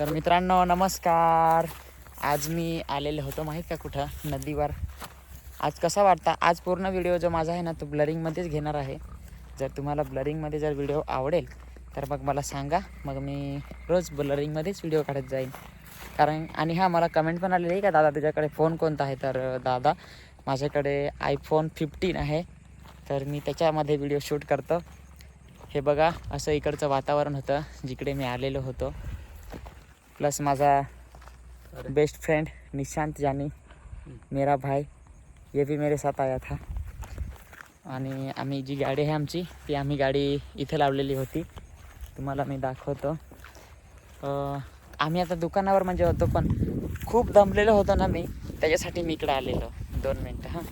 तर मित्रांनो नमस्कार. आज मी आलेलो होतो माहीत का कुठं? नदीवर. आज कसा वाटता? आज पूर्ण व्हिडिओ जो माझा आहे ना तो ब्लरिंगमध्येच घेणार आहे. जर तुम्हाला ब्लरिंगमध्ये जर व्हिडिओ आवडेल तर मग मला सांगा. मग मी रोज ब्लरिंगमध्येच व्हिडिओ काढत जाईन. कारण आणि हा मला कमेंट पण आलेली आहे का दादा तुझ्याकडे फोन कोणता आहे? तर दादा माझ्याकडे आयफोन फिफ्टीन आहे. तर मी त्याच्यामध्ये व्हिडिओ शूट करतो. हे बघा असं इकडचं वातावरण होतं जिकडे मी आलेलो होतो. प्लस माझा बेस्ट फ्रेंड निशांत जानी मेरा भाई ये भी मेरे साथ आया था. आणि आम्ही जी गाडी आहे आमची ती आम्ही गाडी इथे लावलेली होती. तुम्हाला मी दाखवतो. आम्ही आता दुकानावर म्हणजे होतो पण खूप दमलेलो होतो ना मी. त्याच्यासाठी मी इकडे आलेलो. दोन मिनटं हां.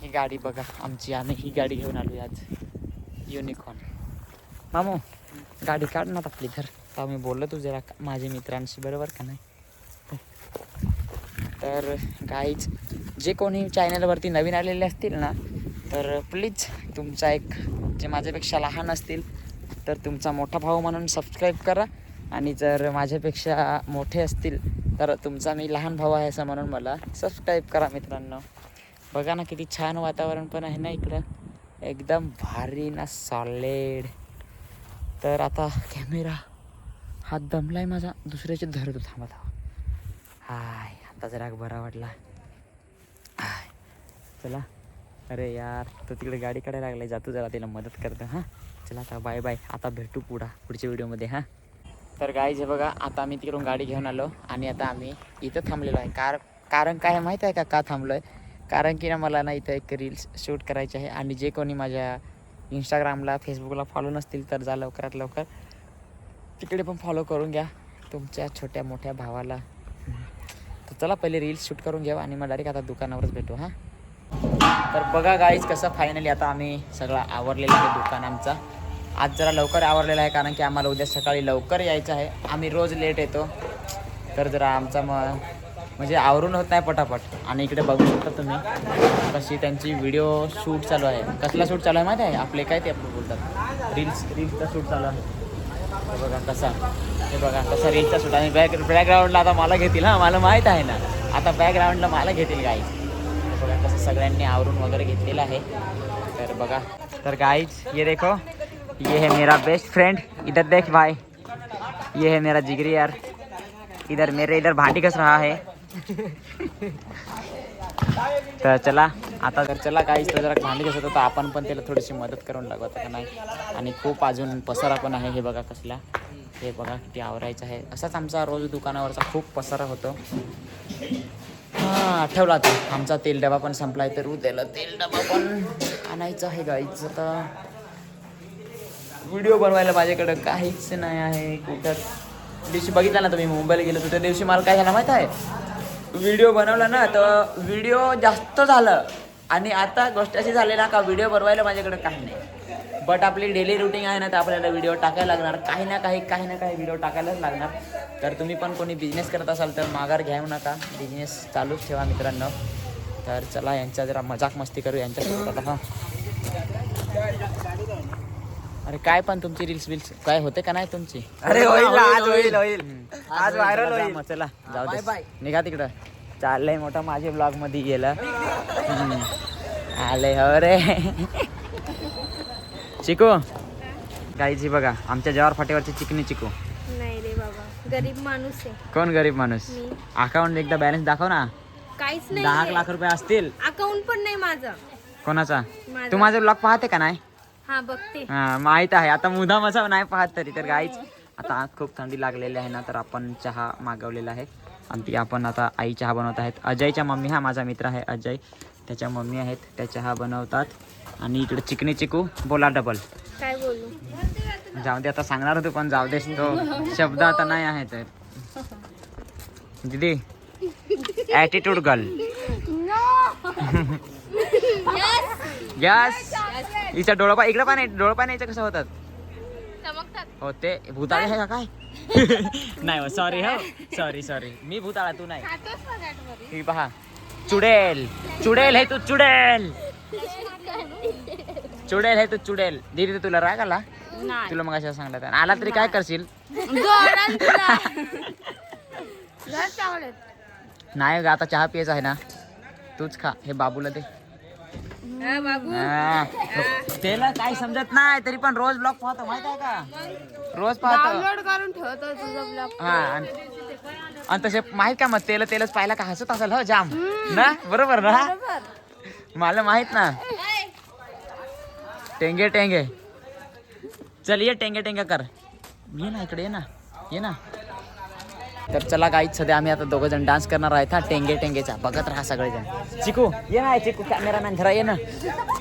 ही गाडी बघा आमची. आम्ही ही गाडी घेऊन आलो आज. युनिकॉर्न मामू गाडी काढ ना आपली तर आता मी बोललो तू जरा माझ्या मित्रांशी बरोबर का नाही? तर काहीच जे कोणी चॅनलवरती नवीन आलेले असतील ना तर प्लीज तुमचा एक जे माझ्यापेक्षा लहान असतील तर तुमचा मोठा भाऊ म्हणून सबस्क्राईब करा. आणि जर माझ्यापेक्षा मोठे असतील तर तुमचा मी लहान भाऊ आहे असं म्हणून मला सबस्क्राईब करा मित्रांनो. बघा ना किती छान वातावरण पण आहे ना इकडं. एकदम भारी ना सॉलिड तर आता कॅमेरा हात दमलाय माझा दुसऱ्याचे धरतो थांबा थांबा. हाय आता जरा बरा वाटला. हाय. चला. अरे यार तो तिकडे गाडी काढायला लागलाय जातो जरा तिला मदत करतो हां. चला आता बाय बाय आता भेटू पुढा पुढच्या व्हिडिओमध्ये हां. तर गाई जे बघा आता आम्ही तिकडून गाडी घेऊन आलो आणि आता आम्ही इथं थांबलेलो आहे. कार कारण काय माहीत आहे का का थांबलो आहे कारण की ना मला ना इथं एक रील्स शूट करायची आहे आणि जे कोणी माझ्या इंस्टाग्रामला फेसबुकला फॉलो नसतील तर जा लवकरात लवकर. तिकडे पण फॉलो करून घ्या तुमच्या छोट्या मोठ्या भावाला. तर चला पहिले रील्स शूट करून घ्या आणि मग डायरेक्ट आता दुकानावरच भेटू हां? तर बघा गाईज कसं फायनली आता आम्ही सगळा आवरलेला आहे दुकान आमचा. आज जरा लवकर आवरलेला आहे कारण की आम्हाला उद्या सकाळी लवकर यायचं आहे. आम्ही रोज लेट येतो. तर जरा आमचा मग म्हणजे आवरून होत नाही पटापट. आणि इकडे बघू शकता तुम्ही कशी त्यांची व्हिडिओ शूट चालू आहे. कसला शूट चालू आहे माहिती आहे? आपले काय ते आपण बोलतात. रील्स रील्सचा शूट चालू आहे. हे बघा कसा हे बघा कसा रील्सचा सुट आणि बॅक बॅकग्राऊंडला आता मला घेतील हां मला माहीत आहे ना. आता बॅकग्राऊंडला मला घेतील गाईज बघा कसं सगळ्यांनी आवरून वगैरे घेतलेलं आहे. तर बघा. तर गाईज ये देखो. ये है मेरा बेस्ट फ्रेंड इधर देख भाई. ये है मेरा जिगरी यार. इधर मेरे इधर भांडी कस रहा है. तर चला. आता जर चला काही तर जरा भांडी कसं तर आपण पण त्याला थोडीशी मदत करून लागत का नाही? आणि खूप अजून पसारा पण आहे हे बघा कसला. हे बघा किती आवरायचं आहे. असाच आमचा रोज दुकानावरचा खूप पसारा होतो. हां आठवला तो आमचा तेल डबा पण संपलाय तर उद्याला तेल डबा पण आणायचं आहे गाईच तर व्हिडिओ बनवायला माझ्याकडं काहीच नाही आहे कुठं? दिवशी बघितला ना तुम्ही मुंबईला गेलो तर त्या दिवशी मला काय झालं माहीत आहे? व्हिडिओ बनवला ना तर व्हिडिओ जास्त झालं. आणि आता गोष्ट अशी झाली ना का व्हिडिओ बनवायला माझ्याकडे काही नाही. बट आपली डेली रुटीन आहे ना तर आपल्याला व्हिडिओ टाकायला लागणार. काही ना काही काही ना काही व्हिडिओ टाकायलाच लागणार. तर तुम्ही पण कोणी बिझनेस करत असाल तर माघार घेऊ नका. बिझनेस चालूच ठेवा मित्रांनो. तर चला यांच्या जरा मजाक मस्ती करू यांच्यासोबत आता हां. अरे काय पण तुमची रील्स बिल्स काय होते का नाही तुमची? अरे होईल आज होईल होईल. आज व्हायरल होईल चला जाऊ दे. बाय. निघा तिकडं. चाललंय मोठा माझे ब्लॉगमध्ये गेलं. हम्म. आले हो रे. चिकू? गाईची बघा आमच्या जवार फाटेवरची चिकनी चिकू. नाही रे बाबा गरीब माणूस आहे. कोण गरीब माणूस? मी. अकाउंट एकदा बॅलन्स दाखव ना. काहीच दहा नाही लाख रुपये असतील. अकाउंट पण नाही माझं. कोणाचा? माझं. तू माझं ब्लॉग पाहते का नाही? हा बघते. हा, माहीत आहे. आता मुद्दाम असं नाही पाहत तरी तर गाईच आता आज खूप थंडी लागलेली आहे ना तर आपण चहा मागवलेला आहे. आणि ती आपण आता आई चहा बनवत आहेत. अजयच्या मम्मी हा माझा मित्र आहे अजय. त्याच्या मम्मी आहेत त्या चहा बनवतात. आणि इकडे चिकनी चिकू बोला डबल काय बोलू? जाऊ दे आता सांगणार होतो पण जाऊ देस तो शब्द आता नाही आहे तर. दीदी ॲटिट्यूड गर्ल यस हिचा डोळा पा इकडे पण डोळा पण यायचं कसं होतात? हो ते भूताळे आहे का काय? नाही सॉरी हो. सॉरी सॉरी मी भूताळा तू नाही. ही पहा. चुडेल. चुडेल हे तू चुडेल. चुडेल हे तू चुडेल. दीदी तुला राग आला? तुला मग अशा सांगला आला. तरी काय करशील? नाही ग आता चहा पियचा आहे ना. तूच खा. हे बाबूला दे. हा. त्याला काही समजत नाही तरी पण रोज ब्लॉग पाहतो माहीत आहे का? रोज पाहतो. डाउनलोड करून ठेवतो तुझा ब्लॉग हा आणि आणि तसे माहीत का मग तेल तेलच पाहिला का हसत असेल हो जाम. ना? बरोबर ना? मला माहीत ना. टेंगे टेंगे. चल ये टेंगे टेंगे कर. ये ना इकडे ये ना ये ना. तर चला गाईत सध्या आम्ही आता दोघं जण डान्स करणार आहेत हा टेंगे टेंगेचा बघत राहा सगळेजण चिकू ये ना चिकू कॅमेरामॅन जरा ये ना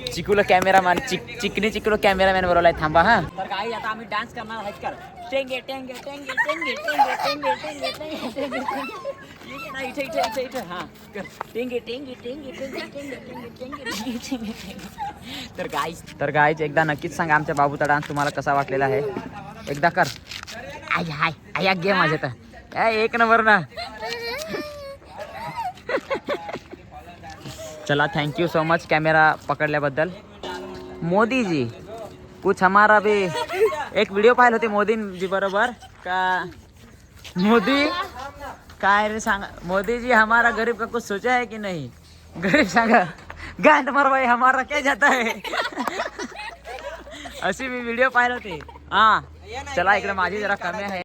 चिकूला कॅमेरामॅन चिक चिकने चिकूला कॅमेरामॅन बरोबर आहे थांबा हा तर गाई आता आम्ही डान्स करणार आहेत कर टेंगे टेंगे टेंगे टेंगे टेंगे टेंगे टेंगे टेंगे टेंगे इथे इथे इथे इथे हां कर टेंगे टेंगे टेंगे टेंगे टेंगे टेंगे टेंगे टेंगे टेंगे तर गाईज तर गाईज एकदा नक्कीच सांगा आमच्या बाबूचा डान्स तुम्हाला कसा वाटलेला आहे एकदा कर आय हाय आय गे माझ्या तर ए, एक नंबर ना. चला thank you so much camera पकडल्याबद्दल. Modi ji कुछ हमारा भी. एक व्हिडिओ पाहिले होते मोदीजी बरोबर. का? मोदी? काय रे सांगा? मोदी जी हमारा गरीब का कुछ सोचा है की नहीं? गरीब सांगा. गांड मार भाई हमारा क्या जाता है? अशी मी व्हिडिओ पाहिले होते. हा. चला इकडे माझी जरा कमी आहे.